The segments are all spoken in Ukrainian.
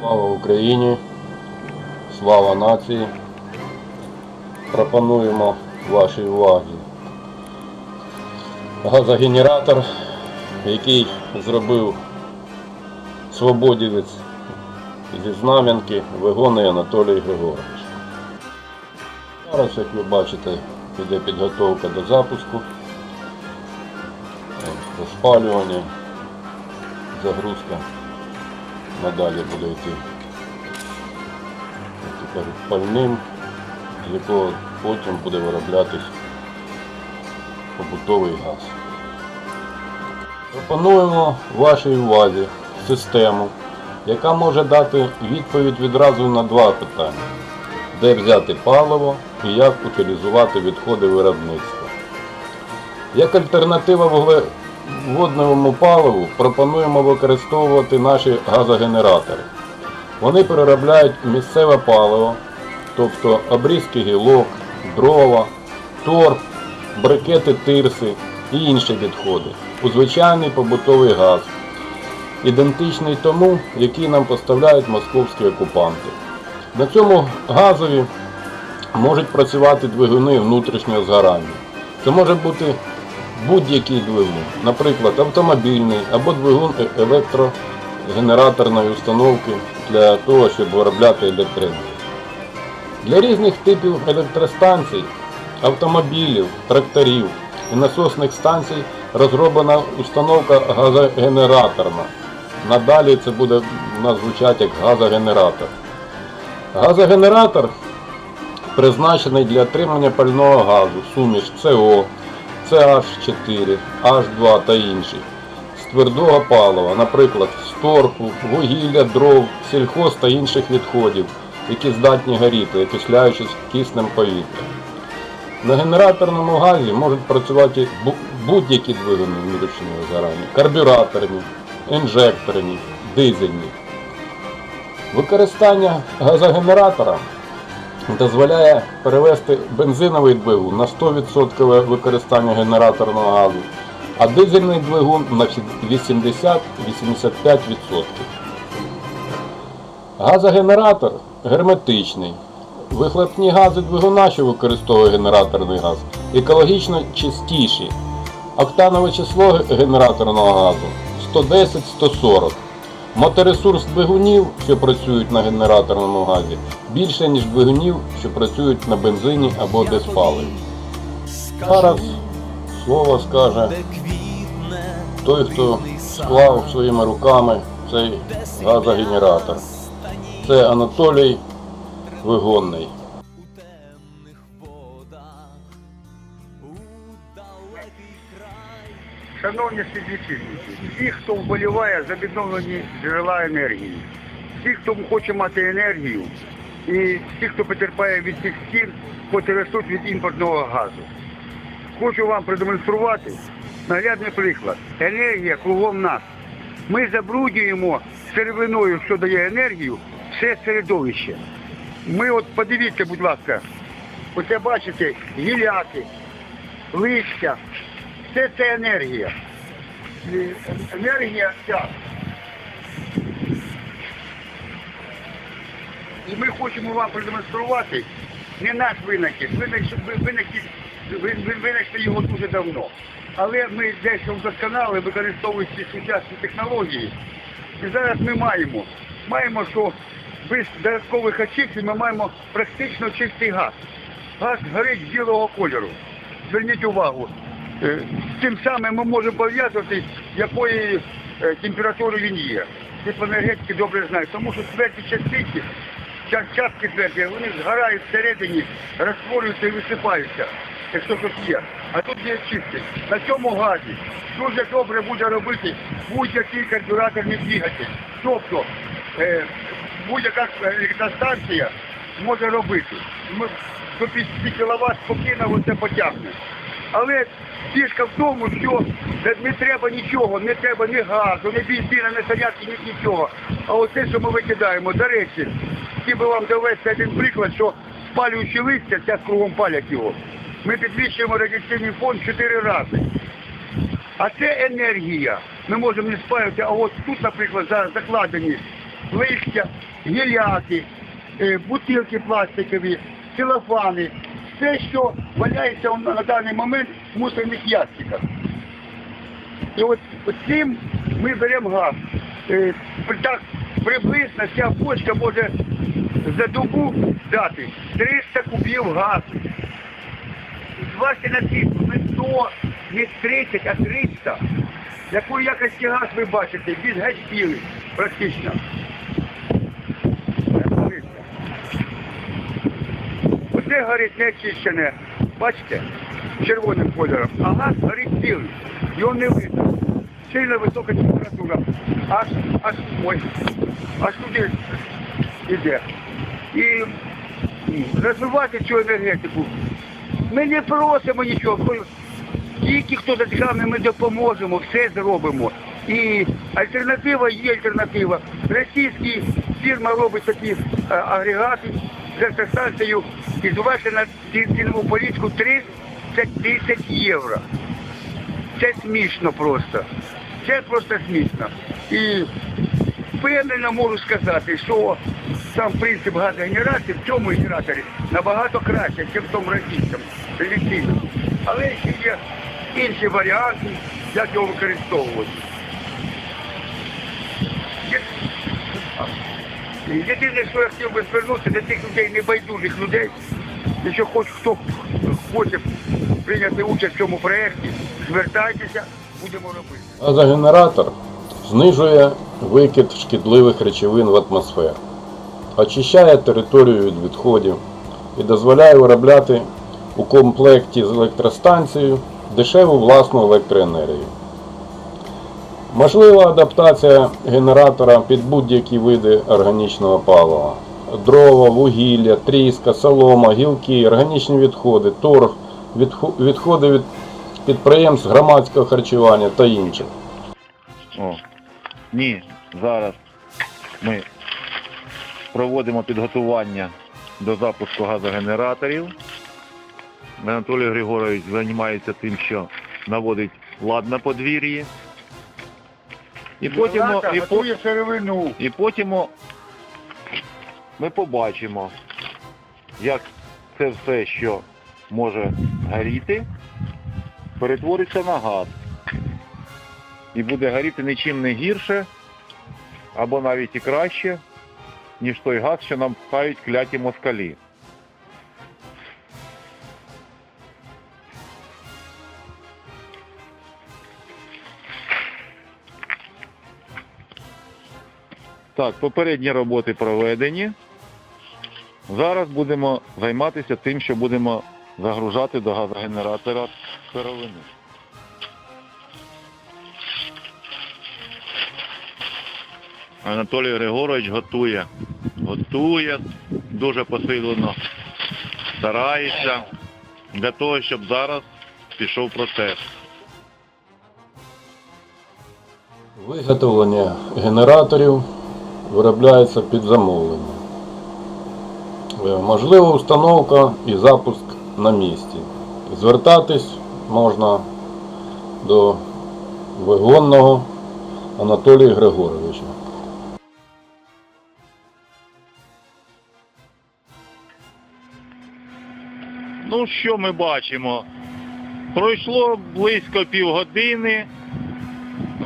Слава Україні, слава нації. Пропонуємо вашій увазі газогенератор, який зробив свободівець зі Знам'янки Вигоний Анатолій Григорович. Зараз, як ви бачите, йде підготовка до запуску, Е, розпалювання, загрузка надалі буде йти то пальним, з якого потім буде вироблятись побутовий газ. Пропонуємо вашій увазі систему, яка може дати відповідь відразу на два питання. Де взяти паливо і як утилізувати відходи виробництва. Як альтернатива вуглеводневому паливу пропонуємо використовувати наші газогенератори. Вони переробляють місцеве паливо, тобто обрізки гілок, дрова, торф, брикети тирси і інші відходи у звичайний побутовий газ, ідентичний тому, який нам поставляють московські окупанти. На цьому газові можуть працювати двигуни внутрішнього згорання. Це може бути будь-який двигун, наприклад, автомобільний або двигун електрогенераторної установки для того, щоб виробляти електроенергію. Для різних типів електростанцій, автомобілів, тракторів і насосних станцій розроблена установка газогенераторна. Надалі це буде у звучати як газогенератор. Газогенератор призначений для отримання пального газу, суміш СО, CH4, H2 та інші з твердого палива, наприклад, з торфу, вугілля, дров, сільхоз та інших відходів, які здатні горіти, окисляючись киснем повітря. На генераторному газі можуть працювати будь-які двигуни внутрішнього згорання, карбюраторні, інжекторні, дизельні. Використання газогенератора дозволяє перевести бензиновий двигун на 100% використання генераторного газу, а дизельний двигун на 80-85%. Газогенератор герметичний. Вихлопні гази двигуна, що використовує генераторний газ, екологічно чистіші. Октанове число генераторного газу 110-140. Моторесурс двигунів, що працюють на генераторному газі, більше, ніж двигунів, що працюють на бензині або диспаливі. Зараз слово скаже той, хто склав своїми руками цей газогенератор. Це Анатолій Вигонний. Шановні співвітчизники, всі, хто вболіває за відновлені джерела енергії, всі, хто хоче мати енергію, і всі, хто потерпає від цих стін, котрі ростуть від імпортного газу. Хочу вам продемонструвати наглядний приклад. Енергія кругом нас. Ми забруднюємо сировиною, що дає енергію, все середовище. Ми от подивіться, будь ласка, оце бачите, гіляки, листя, все це енергія. Енергія ця. І ми хочемо вам продемонструвати не наш винахід, винахід, винахід, ви- ви- винайшли його дуже давно. Але ми дещо вдосконали, використовуючи сучасні технології. І зараз ми маємо, маємо, що без додаткових очистень ми маємо практично чистий газ. Газ горить білого кольору. Зверніть увагу. Е, тим самим ми можемо пов'язувати, якої е, температури він є. Теплоенергетики добре знають, тому що тверді частиці, частки тверді, вони згорають всередині, розтворюються і висипаються, якщо щось є. А тут є чистий. На цьому газі дуже добре буде робити будь-який карбюраторний двигатель. Тобто е, будь-яка електростанція може робити. До 50 кВт спокійно це потягне. Але фішка в тому, що не- треба нічого, не треба ні газу, ні бензина, ні зарядки, ні нічого. А оце, що ми викидаємо, до речі, хотів би вам довести один приклад, що спалюючи листя, зараз кругом палять його, ми підвищуємо радіаційний фон 4 рази. А це енергія. Ми можемо не спалювати, а от тут, наприклад, за- закладені листя, гіляки, е, бутилки пластикові, целофани, все, що валяється на даний момент в мусорних ящиках. І от, цим ми беремо газ. Е, так, приблизно ця бочка може за добу дати 300 кубів газу. Зважте на цифру, не 100, не 30, а 300. Якої якості газ ви бачите? Він геть практично. Оце горить неочищене, бачите, червоним кольором, а газ горить білий. Його не видно. Сильно висока температура. Аж, аж, ой, аж туди іде. І розвивати цю енергетику. Ми не просимо нічого. Тільки хто зацікавлений, ми допоможемо, все зробимо. І альтернатива є альтернатива. Російські фірма робить такі е, агрегати з електростанцією і зважте на ці- цінову політику 30 тисяч євро. Це смішно просто. Це просто смішно. І впевнено можу сказати, що сам принцип газогенерації в цьому генераторі набагато краще, ніж в тому російському, традиційному. Але ще є інші варіанти, як його використовувати. Єдине, що я хотів би звернутися до тих людей, небайдужих людей, якщо хоч хто хоче прийняти участь в цьому проєкті, звертайтеся, будемо робити. Газогенератор знижує викид шкідливих речовин в атмосферу, очищає територію від відходів і дозволяє виробляти у комплекті з електростанцією дешеву власну електроенергію. Можлива адаптація генератора під будь-які види органічного палива. Дрова, вугілля, тріска, солома, гілки, органічні відходи, торг, відходи від підприємств громадського харчування та інших. О. Ні, зараз ми проводимо підготування до запуску газогенераторів. Анатолій Григорович займається тим, що наводить лад на подвір'ї. І потім, і, по, готує сировину. і потім ми побачимо, як це все, що може горіти, перетвориться на газ. І буде горіти нічим не гірше, або навіть і краще, ніж той газ, що нам пхають кляті москалі. Так, попередні роботи проведені. Зараз будемо займатися тим, що будемо загружати до газогенератора сировини. Анатолій Григорович готує. Готує дуже посилено, старається для того, щоб зараз пішов процес. Виготовлення генераторів виробляється під замовлення. Е, Можлива установка і запуск на місці. Звертатись можна до вигонного Анатолія Григоровича. Ну, що ми бачимо? Пройшло близько півгодини,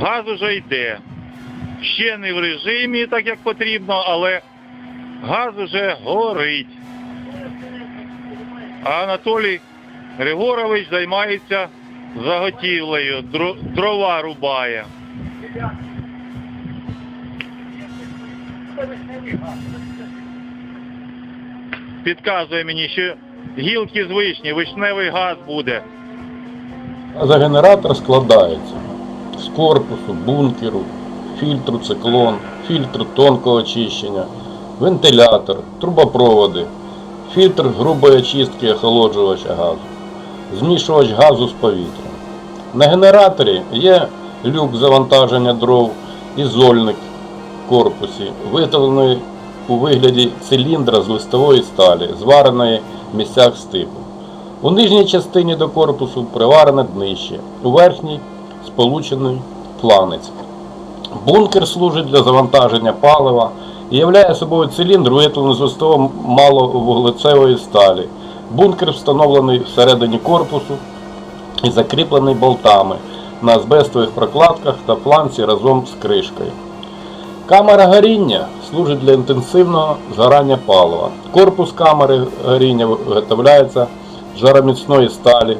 газ уже йде. Ще не в режимі, так як потрібно, але газ уже горить. А Анатолій Григорович займається заготівлею, дрова рубає. Підказує мені, що гілки з вишні, вишневий газ буде. Газогенератор складається з корпусу, бункеру, фільтру циклон, фільтру тонкого очищення, вентилятор, трубопроводи, фільтр грубої очистки охолоджувача газу, змішувач газу з повітрям. На генераторі є люк завантаження дров і зольник в корпусі, виготовлений у вигляді циліндра з листової сталі, звареної в місцях стипу. У нижній частині до корпусу приварене днище, у верхній сполучений планець. Бункер служить для завантаження палива і являє собою циліндр, виготовлений з листового маловуглецевої сталі. Бункер встановлений всередині корпусу і закріплений болтами на азбестових прокладках та фланці разом з кришкою. Камера горіння служить для інтенсивного згорання палива. Корпус камери горіння виготовляється з жароміцної сталі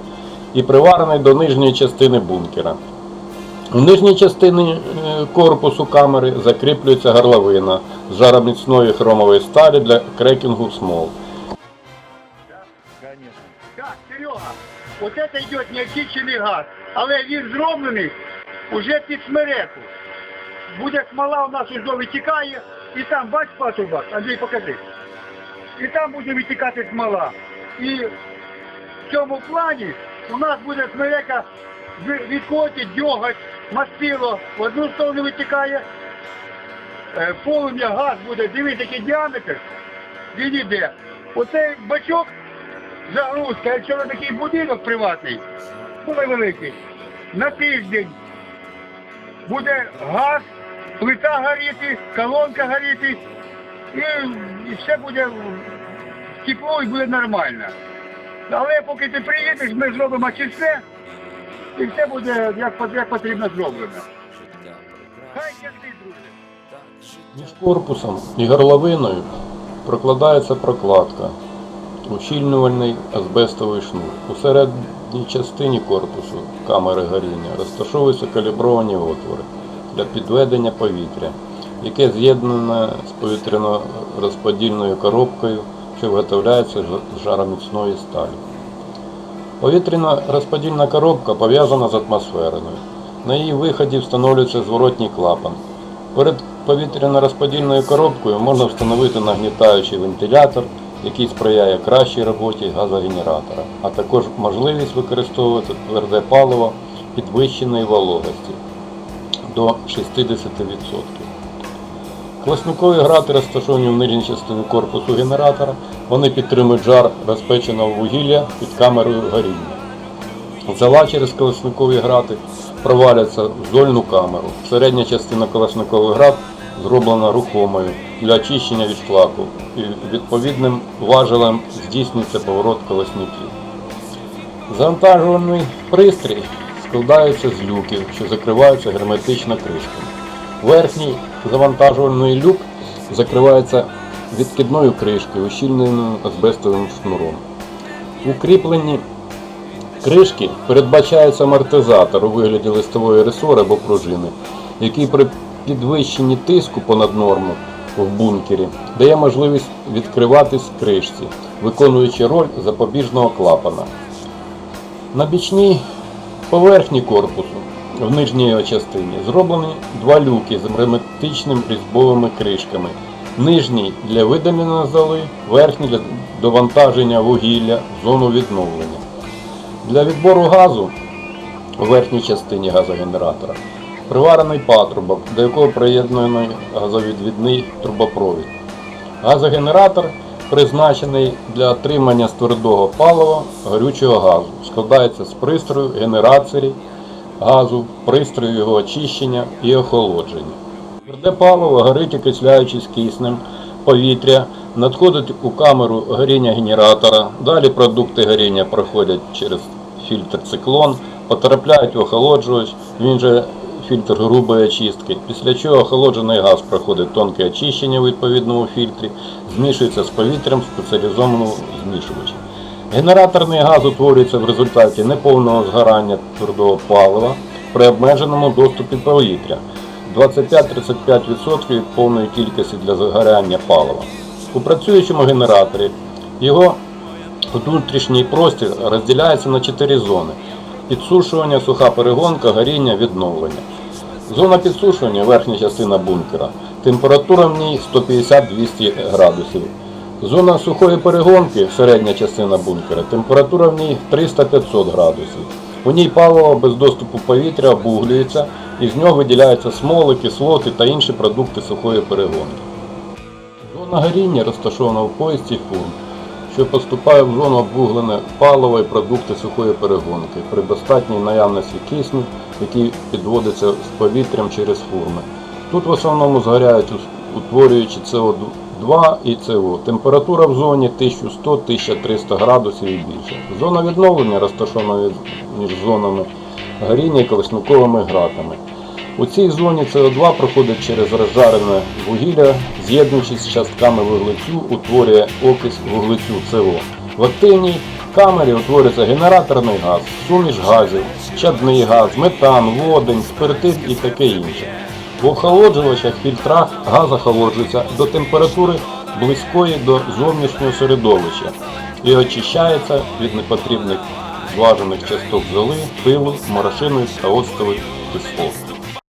і приварений до нижньої частини бункера. У нижній частині е, корпусу камери закріплюється горловина з жароміцної хромової сталі для крекінгу смол. Так, це йде неочищений газ, але він зроблений уже під смереку. Буде смола у нас уже витікає, і там, бач, патрубок, Андрій, покажи. І там буде витікати смола. І в цьому плані у нас буде смерека відходить, дьоготь, мастило, в одну сторону витікає, е, полум'я, газ буде, дивись, який діаметр, він іде. Оцей бачок загрузка, якщо на такий будинок приватний, дуже великий, на тиждень буде газ, плита горіти, колонка горіти, і все буде тепло і буде нормально. Але поки ти приїдеш, ми зробимо чисте, і все буде як, як потрібно зроблено. Хай щастить, друзі. Між корпусом і горловиною прокладається прокладка, ущільнювальний азбестовий шнур. У середній частині корпусу камери горіння розташовуються калібровані отвори для підведення повітря, яке з'єднане з повітряно-розподільною коробкою, що виготовляється з жароміцної сталі. Повітряна розподільна коробка пов'язана з атмосферою. На її виході встановлюється зворотній клапан. Перед повітряно-розподільною коробкою можна встановити нагнітаючий вентилятор, який сприяє кращій роботі газогенератора, а також можливість використовувати тверде паливо підвищеної вологості до 60%. Класнюкові грати розташовані в нижній частині корпусу генератора. Вони підтримують жар розпеченого вугілля під камерою горіння. Зала через колесникові грати проваляться в зольну камеру. Середня частина колесникових град зроблена рухомою для очищення від шлаку і відповідним важелем здійснюється поворот колесників. Завантажувальний пристрій складається з люків, що закриваються герметично кришками. Верхній завантажувальний люк закривається відкидною кришкою, ущільненою азбестовим шнуром. Укріплені кришки передбачається амортизатор у вигляді листової ресори або пружини, який при підвищенні тиску понад норму в бункері дає можливість відкриватись кришці, виконуючи роль запобіжного клапана. На бічній поверхні корпусу в нижній частині зроблені два люки з герметичним різьбовими кришками. Нижній для видалення золи, верхній для довантаження вугілля в зону відновлення. Для відбору газу у верхній частині газогенератора приварений патрубок, до якого приєднаний газовідвідний трубопровід. Газогенератор призначений для отримання з твердого палива горючого газу. Складається з пристрою генерації газу, пристрою його очищення і охолодження. Тверде паливо горить окисляючись киснем, повітря, надходить у камеру горіння генератора, далі продукти горіння проходять через фільтр циклон, потрапляють в охолоджувач, він же фільтр грубої очистки, після чого охолоджений газ проходить тонке очищення у відповідному фільтрі, змішується з повітрям в спеціалізованому змішувачі. Генераторний газ утворюється в результаті неповного згорання твердого палива при обмеженому доступі повітря 25-35% від повної кількості для згоряння палива. У працюючому генераторі його внутрішній простір розділяється на 4 зони: підсушування, суха перегонка, горіння, відновлення. Зона підсушування верхня частина бункера. Температура в ній 150-200 градусів. Зона сухої перегонки, середня частина бункера, температура в ній 300-500 градусів. У ній паливо без доступу повітря обуглюється і з нього виділяються смоли, кислоти та інші продукти сухої перегонки. Зона горіння розташована в поїзді фурн, що поступає в зону обвуглене паливо і продукти сухої перегонки при достатній наявності кисню, який підводиться з повітрям через фурми. Тут в основному згоряють утворюючи СО2 і СО. Температура в зоні 1100-1300 градусів і більше. Зона відновлення розташована між зонами горіння і колесниковими гратами. У цій зоні СО2 проходить через розжарене вугілля, з'єднуючись з частками вуглецю, утворює окись вуглецю СО. В активній камері утворюється генераторний газ, суміш газів, чадний газ, метан, водень, спиртин і таке інше. В охолоджувачах фільтра газ охолоджується до температури близької до зовнішнього середовища і очищається від непотрібних зважених часток золи, пилу, морошини та оцтових кислот.